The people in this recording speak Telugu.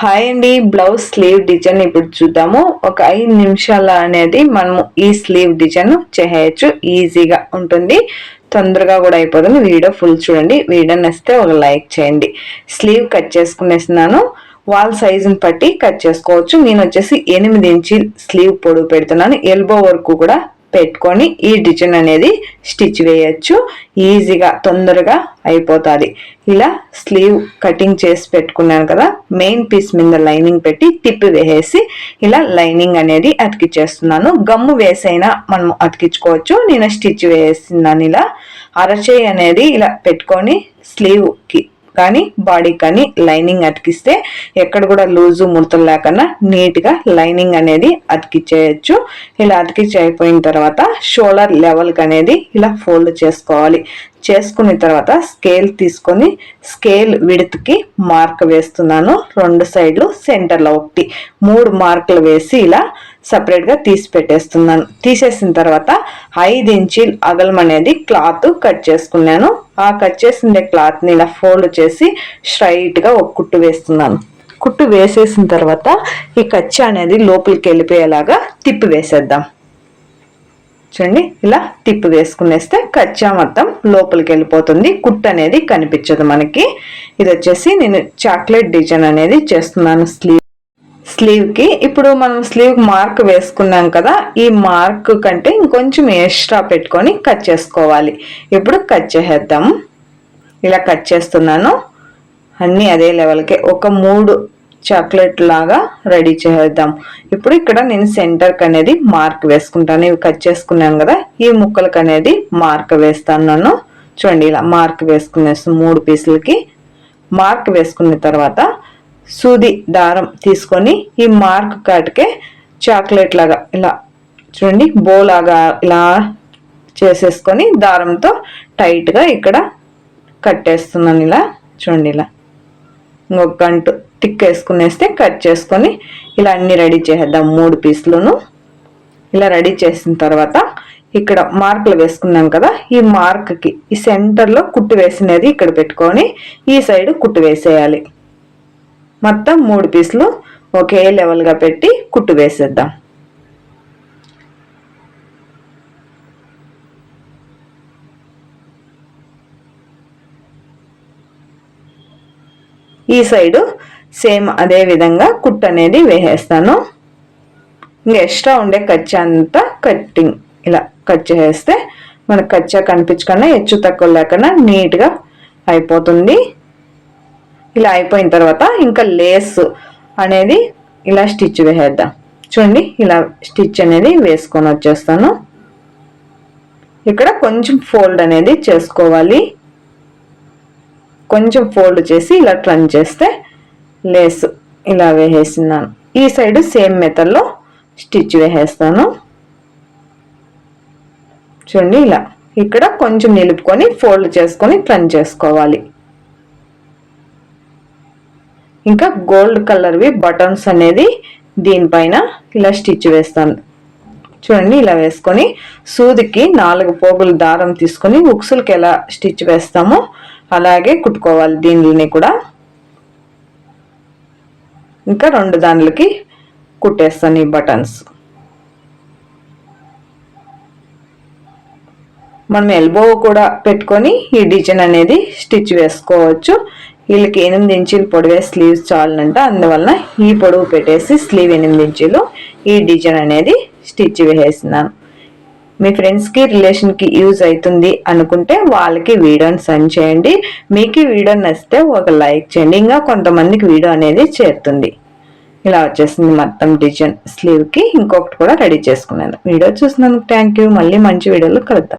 హాయ్ అండి బ్లౌజ్ స్లీవ్ డిజైన్ ఇప్పుడు చూద్దాము. ఒక ఐదు నిమిషాల అనేది మనము ఈ స్లీవ్ డిజైన్ చేయొచ్చు. ఈజీగా ఉంటుంది. తొందరగా కూడా అయిపోతుంది. వీడియో ఫుల్ చూడండి. వీడియో నచ్చితే ఒక లైక్ చేయండి. Slew cut చేసుకునేస్తున్నాను. వాల్ సైజుని బట్టి కట్ చేసుకోవచ్చు. నేను వచ్చేసి ఎనిమిది ఇంచి స్లీవ్ పొడవు పెడుతున్నాను. ఎల్బో వరకు కూడా పెట్టుకొని ఈ డిజైన్ అనేది స్టిచ్ వేయచ్చు. ఈజీగా తొందరగా అయిపోతుంది. ఇలా స్లీవ్ కటింగ్ చేసి పెట్టుకున్నాను కదా మెయిన్ పీస్ మీద లైనింగ్ పెట్టి తిప్పి వేసేసి ఇలా లైనింగ్ అనేది అతికిచ్చేస్తున్నాను. గమ్ము వేసైనా మనం అతికించుకోవచ్చు. నేను స్టిచ్ వేసినాను ఇలా. అరచేయి అనేది ఇలా పెట్టుకొని స్లీవ్కి కానీ బాడీ కానీ లైనింగ్ అతికిస్తే ఎక్కడ కూడా లూజు ముడతలు లేకుండా నీట్గా లైనింగ్ అనేది అతికిచ్చేయచ్చు. ఇలా అతికిచ్చి అయిపోయిన తర్వాత షోల్డర్ లెవెల్కి అనేది ఇలా ఫోల్డ్ చేసుకోవాలి. చేసుకున్న తర్వాత స్కేల్ తీసుకొని స్కేల్ విడత్కి మార్క్ వేస్తున్నాను. రెండు సైడ్లు సెంటర్లో ఒకటి. మూడు మార్కులు వేసి ఇలా సపరేట్గా తీసి పెట్టేస్తున్నాను తీసేసిన తర్వాత ఐదు ఇంచీలు అగలం అనేది క్లాత్ కట్ చేసుకున్నాను. ఆ కట్ చేసిన క్లాత్ని ఇలా ఫోల్డ్ చేసి స్ట్రైట్గా ఒక కుట్టు వేస్తున్నాను. కుట్టు వేసేసిన తర్వాత ఈ కచ్చ అనేది లోపలికి వెళ్ళిపోయేలాగా తిప్పి వేసేద్దాం. చూడండి ఇలా తిప్పి వేసుకునేస్తే కచ్చా మొత్తం లోపలికి వెళ్ళిపోతుంది. కుట్ అనేది కనిపించదు మనకి. ఇది వచ్చేసి నేను చాక్లెట్ డిజైన్ అనేది చేస్తున్నాను స్లీవ్ స్లీవ్కి ఇప్పుడు మనం స్లీవ్ మార్క్ వేసుకున్నాం కదా ఈ మార్క్ కంటే ఇంకొంచెం ఎక్స్ట్రా పెట్టుకొని కట్ చేసుకోవాలి. ఇప్పుడు కట్ చేసేద్దాం. ఇలా కట్ చేస్తున్నాను. అన్నీ అదే లెవెల్కి ఒక మూడు చాక్లెట్ లాగా రెడీ చేద్దాం ఇప్పుడు ఇక్కడ నేను సెంటర్కి అనేది మార్క్ వేసుకుంటాను. ఇవి కట్ చేసుకున్నాను కదా ఈ ముక్కలకు అనేది మార్క్ వేస్తాను నన్ను. చూడండి ఇలా మార్క్ వేసుకునేస్తాను మూడు పీసులకి మార్క్ వేసుకున్న తర్వాత సూది దారం తీసుకొని ఈ మార్క్ కాటికే చాక్లెట్ లాగా ఇలా చూడండి బో లాగా ఇలా చేసేసుకొని దారంతో టైట్గా ఇక్కడ కట్టేస్తున్నాను ఇలా చూడండి ఇలా. ఇంకొక గంట టిక్ వేసుకునేస్తే కట్ చేసుకొని ఇలా అన్ని రెడీ చేసేద్దాం మూడు పీసులను. ఇలా రెడీ చేసిన తర్వాత ఇక్కడ మార్కులు వేసుకున్నాం కదా ఈ మార్క్కి ఈ సెంటర్లో కుట్టు వేసినది ఇక్కడ పెట్టుకొని ఈ సైడ్ కుట్టు వేసేయాలి. మొత్తం మూడు పీసులు ఒకే లెవెల్గా పెట్టి కుట్టు వేసేద్దాం. ఈ సైడు సేమ్ అదే విధంగా కుట్టు అనేది వేసేస్తాను. ఇంకా ఎక్స్ట్రా ఉండే కచ్చా అంతా కట్టింగ్ ఇలా కట్ చేస్తే మనకు కచ్చా కనిపించకుండా హెచ్చు తక్కువ లేకుండా నీట్గా అయిపోతుంది. ఇలా అయిపోయిన తర్వాత ఇంకా లేస్ అనేది ఇలా స్టిచ్ వేసేద్దాం. చూడండి ఇలా స్టిచ్ అనేది వేసుకొని వచ్చేస్తాను. ఇక్కడ కొంచెం ఫోల్డ్ అనేది చేసుకోవాలి. కొంచెం ఫోల్డ్ చేసి ఇలా ట్రన్ చేస్తే లేస్ ఇలా వేసేసినాను ఈ సైడ్ సేమ్ మెథడ్లో స్టిచ్ వేసేస్తాను. చూడండి ఇలా. ఇక్కడ కొంచెం నిలుపుకొని ఫోల్డ్ చేసుకొని ట్రన్ చేసుకోవాలి. ఇంకా గోల్డ్ కలర్వి బటన్స్ అనేది దీనిపైన ఇలా స్టిచ్ వేస్తాను. చూడండి ఇలా వేసుకొని సూదికి నాలుగు పోగులు దారం తీసుకొని ఉక్సులకి ఎలా స్టిచ్ వేస్తామో అలాగే కుట్టుకోవాలి దీనిని కూడా. ఇంకా రెండు దానిలకి కుట్టేస్తాను ఈ బటన్స్. మనం ఎల్బో కూడా పెట్టుకొని ఈ డిజైన్ అనేది స్టిచ్ వేసుకోవచ్చు. వీళ్ళకి ఎనిమిది ఇంచీలు పొడివే స్లీవ్స్ చాలనంట అందువలన ఈ పొడవు పెట్టేసి స్లీవ్ ఎనిమిది ఇంచీలు ఈ డిజైన్ అనేది స్టిచ్ వేసేసినాను మీ ఫ్రెండ్స్కి రిలేషన్కి యూజ్ అవుతుంది అనుకుంటే వాళ్ళకి వీడియోని సెండ్ చేయండి. మీకు వీడియో నచ్చితే ఒక లైక్ చేయండి. ఇంకా కొంతమందికి వీడియో అనేది చేరుతుంది. ఇలా వచ్చేసింది మొత్తం డిజైన్ స్లీవ్కి ఇంకొకటి కూడా రెడీ చేసుకున్నాను. వీడియో చూసినందుకు థ్యాంక్ యూ మళ్ళీ మంచి వీడియోలో కలుద్దాం.